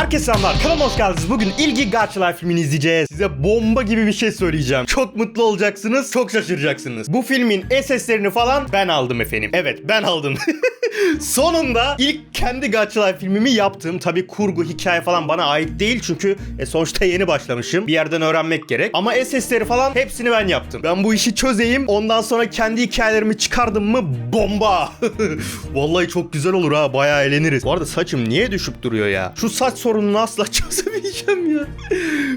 Herkese selamlar. Kanalıma hoş geldiniz. Bugün İlgi Gaçlar filmini izleyeceğiz. Size bomba gibi bir şey söyleyeceğim. Çok mutlu olacaksınız, çok şaşıracaksınız. Bu filmin SS'lerini falan ben aldım efendim. Evet, ben aldım. Sonunda ilk kendi Gaçlar filmimi yaptım. Tabi kurgu, hikaye falan bana ait değil çünkü e, sonuçta yeni başlamışım. Bir yerden öğrenmek gerek. Ama SS'leri falan hepsini ben yaptım. Ben bu işi çözeyim. Ondan sonra kendi hikayelerimi çıkardım mı bomba. Vallahi çok güzel olur ha. Bayağı eğleniriz. Bu arada saçım niye düşüp duruyor ya? Şu saç sorununu asla çözemeyeceğim ya.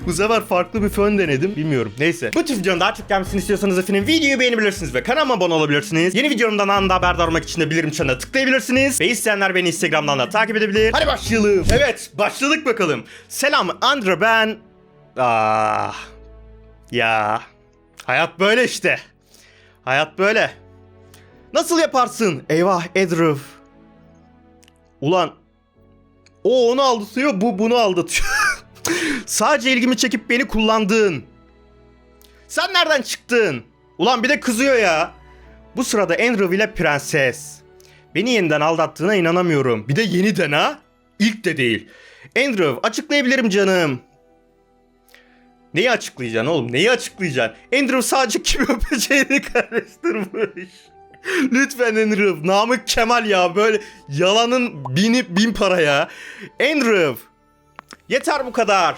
bu sefer farklı bir fön denedim. Bilmiyorum. Neyse. Bu tür videonun daha çok gelmesini istiyorsanız efendim videoyu beğenebilirsiniz ve kanalıma abone olabilirsiniz. Yeni videomdan anında haberdar olmak için de bildirim çanına tıklayabilirsiniz. Ve isteyenler beni Instagram'dan da takip edebilir. Hadi başlayalım. Evet başladık bakalım. Selam Andra ben... Ah... Ya... Hayat böyle işte. Hayat böyle. Nasıl yaparsın? Eyvah Edruf. Ulan o onu aldatıyor, bu bunu aldatıyor. Sadece ilgimi çekip beni kullandın. Sen nereden çıktın? Ulan bir de kızıyor ya. Bu sırada Andrew ile prenses. Beni yeniden aldattığına inanamıyorum. Bir de yeniden ha? İlk de değil. Andrew açıklayabilirim canım. Neyi açıklayacaksın oğlum? Neyi açıklayacaksın? Andrew sadece kimi öpeceğini karıştırmış. Lütfen Andrew. Namık Kemal ya. Böyle yalanın bini bin para ya. Andrew. Yeter bu kadar.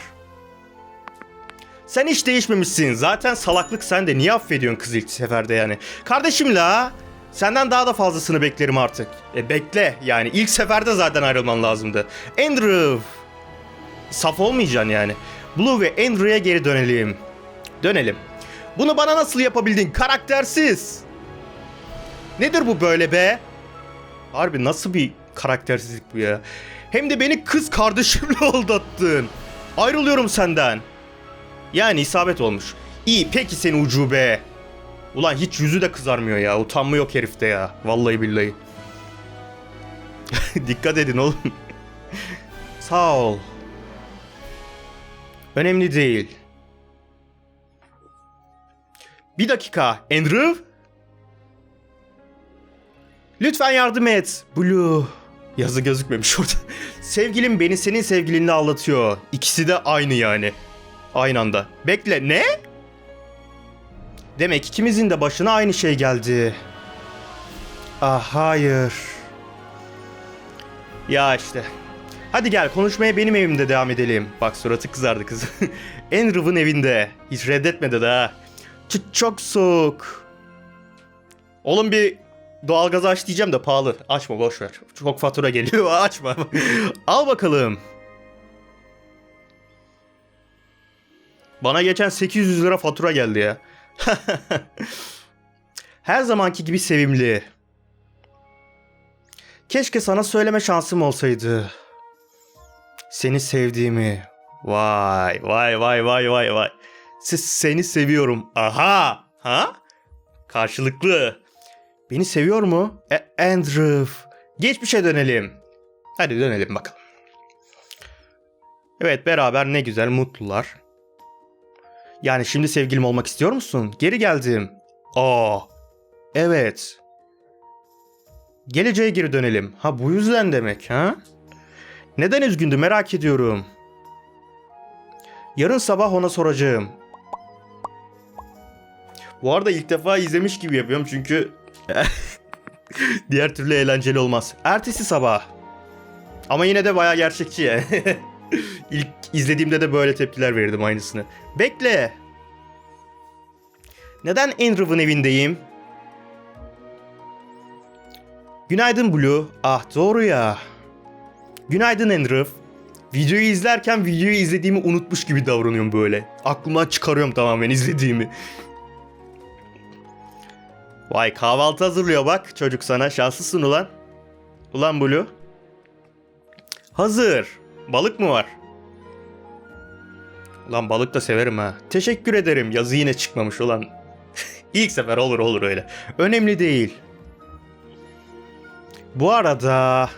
Sen hiç değişmemişsin. Zaten salaklık sende. Niye affediyorsun kız ilk seferde yani? Kardeşim la. Senden daha da fazlasını beklerim artık. E bekle yani. ilk seferde zaten ayrılman lazımdı. Andrew. Saf olmayacaksın yani. Blue ve Andrew'ya geri dönelim. Dönelim. Bunu bana nasıl yapabildin? Karaktersiz. Nedir bu böyle be? Harbi nasıl bir karaktersizlik bu ya? Hem de beni kız kardeşimle aldattın. Ayrılıyorum senden. Yani isabet olmuş. İyi peki seni ucube. Ulan hiç yüzü de kızarmıyor ya. Utanma yok herifte ya. Vallahi billahi. Dikkat edin oğlum. Sağ ol. Önemli değil. Bir dakika. Andrew? Lütfen yardım et. Blue. Yazı gözükmemiş orada. Sevgilim beni senin sevgilinle aldatıyor. İkisi de aynı yani. Aynı anda. Bekle ne? Demek ikimizin de başına aynı şey geldi. Ah hayır. Ya işte. Hadi gel konuşmaya benim evimde devam edelim. Bak suratı kızardı kız. Andrew'ın evinde. Hiç reddetmedi daha. Çok soğuk. Oğlum bir doğalgazı aç diyeceğim de pahalı. Açma boş ver. Çok fatura geliyor. Açma. Al bakalım. Bana geçen 800 lira fatura geldi ya. Her zamanki gibi sevimli. Keşke sana söyleme şansım olsaydı. Seni sevdiğimi. Vay vay vay vay vay vay. Se- seni seviyorum. Aha. Ha? Karşılıklı. Beni seviyor mu? E- Andrew. Geçmişe dönelim. Hadi dönelim bakalım. Evet beraber ne güzel mutlular. Yani şimdi sevgilim olmak istiyor musun? Geri geldim. Aa. Evet. Geleceğe geri dönelim. Ha bu yüzden demek ha? Neden üzgündü merak ediyorum. Yarın sabah ona soracağım. Bu arada ilk defa izlemiş gibi yapıyorum çünkü diğer türlü eğlenceli olmaz. Ertesi sabah. Ama yine de bayağı gerçekçi. İlk izlediğimde de böyle tepkiler verirdim aynısını. Bekle. Neden Andrew'ın evindeyim? Günaydın Blue. Ah doğru ya. Günaydın Andrew. Videoyu izlerken videoyu izlediğimi unutmuş gibi davranıyorum böyle. Aklımdan çıkarıyorum tamamen izlediğimi. Vay kahvaltı hazırlıyor bak çocuk sana. Şanslısın ulan. Ulan Blue. Hazır. Balık mı var? Ulan balık da severim ha. Teşekkür ederim. Yazı yine çıkmamış ulan. İlk sefer olur olur öyle. Önemli değil. Bu arada...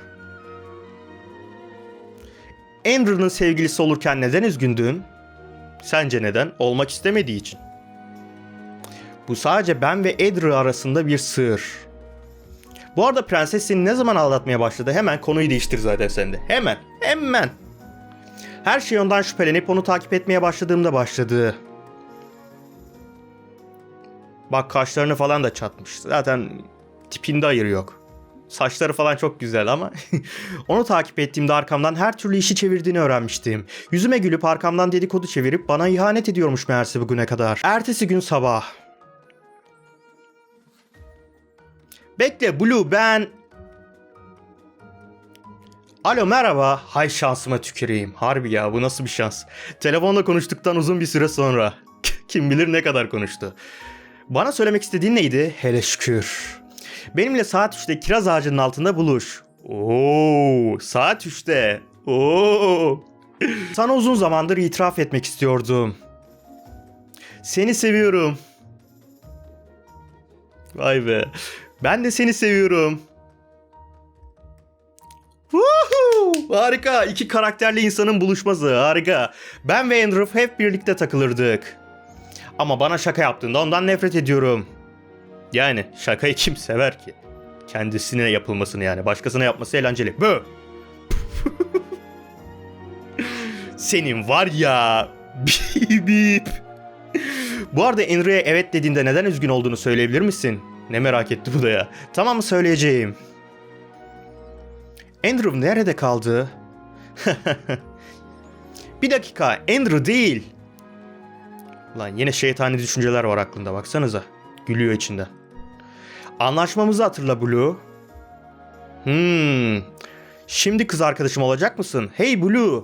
Andrew'nın sevgilisi olurken neden üzgündün? Sence neden? Olmak istemediği için. Bu sadece ben ve Andrew arasında bir sır. Bu arada prenses ne zaman aldatmaya başladı? Hemen konuyu değiştir zaten sende. Hemen. Hemen. Her şey ondan şüphelenip onu takip etmeye başladığımda başladı. Bak kaşlarını falan da çatmış. Zaten tipinde ayır yok. Saçları falan çok güzel ama onu takip ettiğimde arkamdan her türlü işi çevirdiğini öğrenmiştim. Yüzüme gülüp arkamdan dedikodu çevirip bana ihanet ediyormuş meğerse bugüne kadar. Ertesi gün sabah. Bekle Blue ben... Alo merhaba. Hay şansıma tüküreyim. Harbi ya bu nasıl bir şans. Telefonla konuştuktan uzun bir süre sonra. Kim bilir ne kadar konuştu. Bana söylemek istediğin neydi? Hele şükür. Benimle saat 3'te kiraz ağacının altında buluş. Oo, saat 3'te. Oo. Sana uzun zamandır itiraf etmek istiyordum. Seni seviyorum. Vay be. Ben de seni seviyorum. Woohoo! Harika. İki karakterli insanın buluşması. Harika. Ben ve Andrew hep birlikte takılırdık. Ama bana şaka yaptığında ondan nefret ediyorum. Yani şakayı kim sever ki? Kendisine yapılmasını yani. Başkasına yapması eğlenceli. Bö! Senin var ya. Bip bip. Bu arada Enri'ye evet dediğinde neden üzgün olduğunu söyleyebilir misin? Ne merak etti bu da ya. Tamam söyleyeceğim. Andrew nerede kaldı? bir dakika Andrew değil. Lan yine şeytani düşünceler var aklında baksanıza. Gülüyor içinde. Anlaşmamızı hatırla Blue. Hmm. Şimdi kız arkadaşım olacak mısın? Hey Blue.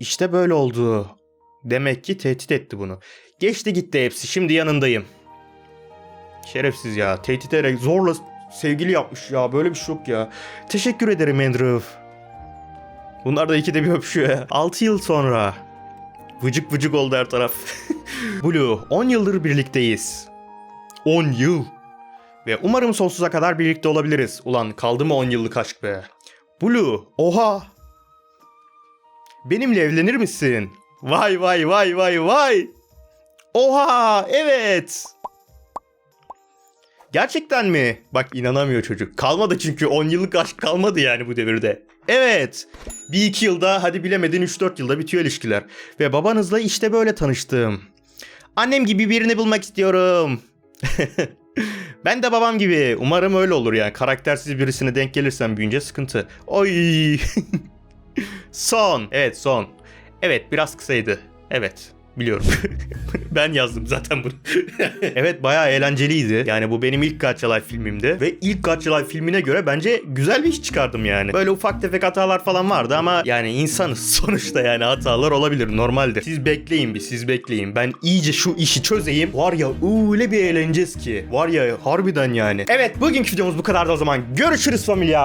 İşte böyle oldu. Demek ki tehdit etti bunu. Geçti gitti hepsi. Şimdi yanındayım. Şerefsiz ya. Tehdit ederek zorla sevgili yapmış ya. Böyle bir şey yok ya. Teşekkür ederim Andrew. Bunlar da ikide bir öpüşüyor ya. 6 yıl sonra. Vıcık vıcık oldu her taraf. Blue 10 yıldır birlikteyiz. 10 yıl. Ve umarım sonsuza kadar birlikte olabiliriz. Ulan kaldı mı 10 yıllık aşk be. Blue oha. Benimle evlenir misin? Vay vay vay vay vay. Oha evet. Gerçekten mi? Bak inanamıyor çocuk. Kalmadı çünkü 10 yıllık aşk kalmadı yani bu devirde. Evet. Bir iki yılda hadi bilemedin 3-4 yılda bitiyor ilişkiler. Ve babanızla işte böyle tanıştım. Annem gibi birini bulmak istiyorum. ben de babam gibi. Umarım öyle olur yani. Karaktersiz birisine denk gelirsen büyünce sıkıntı. Oy. son. Evet son. Evet biraz kısaydı. Evet. Biliyorum. ben yazdım zaten bunu. evet bayağı eğlenceliydi. Yani bu benim ilk Gacha filmimdi. Ve ilk Gacha filmine göre bence güzel bir iş çıkardım yani. Böyle ufak tefek hatalar falan vardı ama yani insanız sonuçta yani hatalar olabilir normaldir. Siz bekleyin bir siz bekleyin. Ben iyice şu işi çözeyim. Var ya öyle bir eğleneceğiz ki. Var ya harbiden yani. Evet bugünkü videomuz bu kadardı o zaman. Görüşürüz familya.